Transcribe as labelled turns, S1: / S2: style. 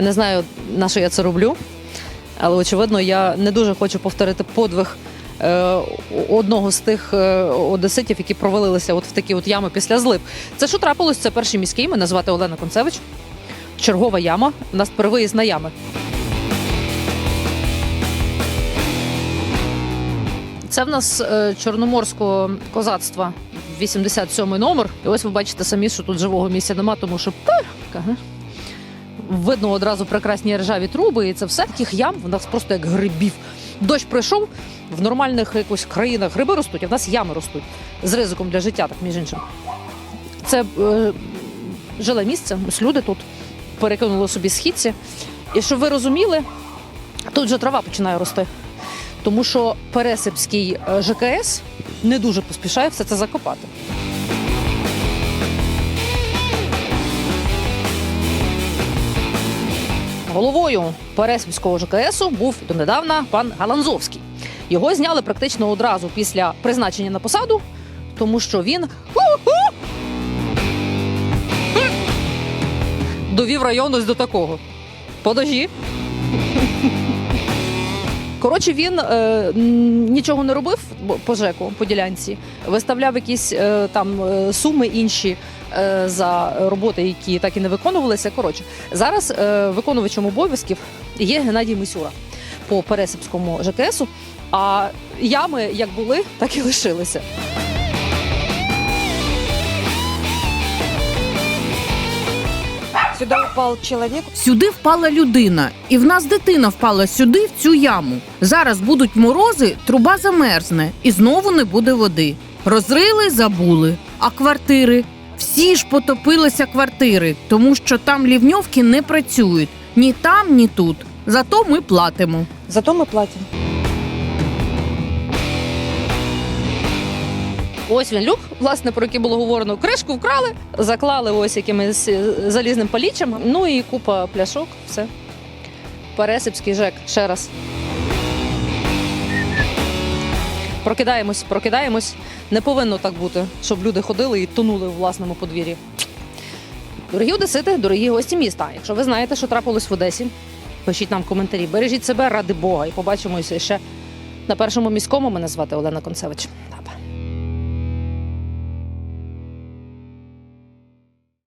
S1: Я не знаю, на що я це роблю, але очевидно, я не дуже хочу повторити подвиг е, одного з тих е, одеситів, які провалилися от в такі от ями після злив. Це що трапилось? Це перший міський. Мене звати Олена Концевич. Чергова яма. У нас перевиїзд на ями. Це в нас е, чорноморського козацтва 87 номер. І ось ви бачите самі, що тут живого місця нема, тому що. Видно одразу прекрасні ржаві труби, і це все таких ям в нас просто як грибів. Дощ прийшов в нормальних якось країнах гриби ростуть, а в нас ями ростуть з ризиком для життя, так між іншим. Це е, жиле місце, ось люди тут перекинули собі східці. І щоб ви розуміли, тут вже трава починає рости. Тому що Пересипський е, ЖКС не дуже поспішає все це закопати. Головою Пересипського ЖКС був донедавна пан Галанзовський. Його зняли практично одразу після призначення на посаду, тому що він довів район ось до такого. Подожі. Коротше, він е, нічого не робив по ЖЕКу, по ділянці, виставляв якісь е, там е, суми інші е, за роботи, які так і не виконувалися. Коротше, зараз е, виконувачем обов'язків є Геннадій Мисюра по Пересипському ЖКСу. А ями як були, так і лишилися.
S2: Сюда упал человек.
S3: Сюди впала людина, і в нас дитина впала сюди, в цю яму. Зараз будуть морози, труба замерзне, і знову не буде води. Розрили, забули. А квартири? Всі ж потопилися квартири, тому що там лівньовки не працюють ні там, ні тут. Зато ми платимо.
S2: Зато мы платим.
S1: Ось він люк, власне, про який було говорено. Кришку вкрали, заклали ось якимось е, залізним палічем. Ну і купа пляшок. Все. Пересипський ЖЕК. Ще раз. Прокидаємось, прокидаємось. Не повинно так бути, щоб люди ходили і тонули в власному подвір'ї. Дорогі одесити, дорогі гості міста. Якщо ви знаєте, що трапилось в Одесі, пишіть нам коментарі. Бережіть себе ради Бога і побачимося ще на першому міському. Мене звати Олена Концевич.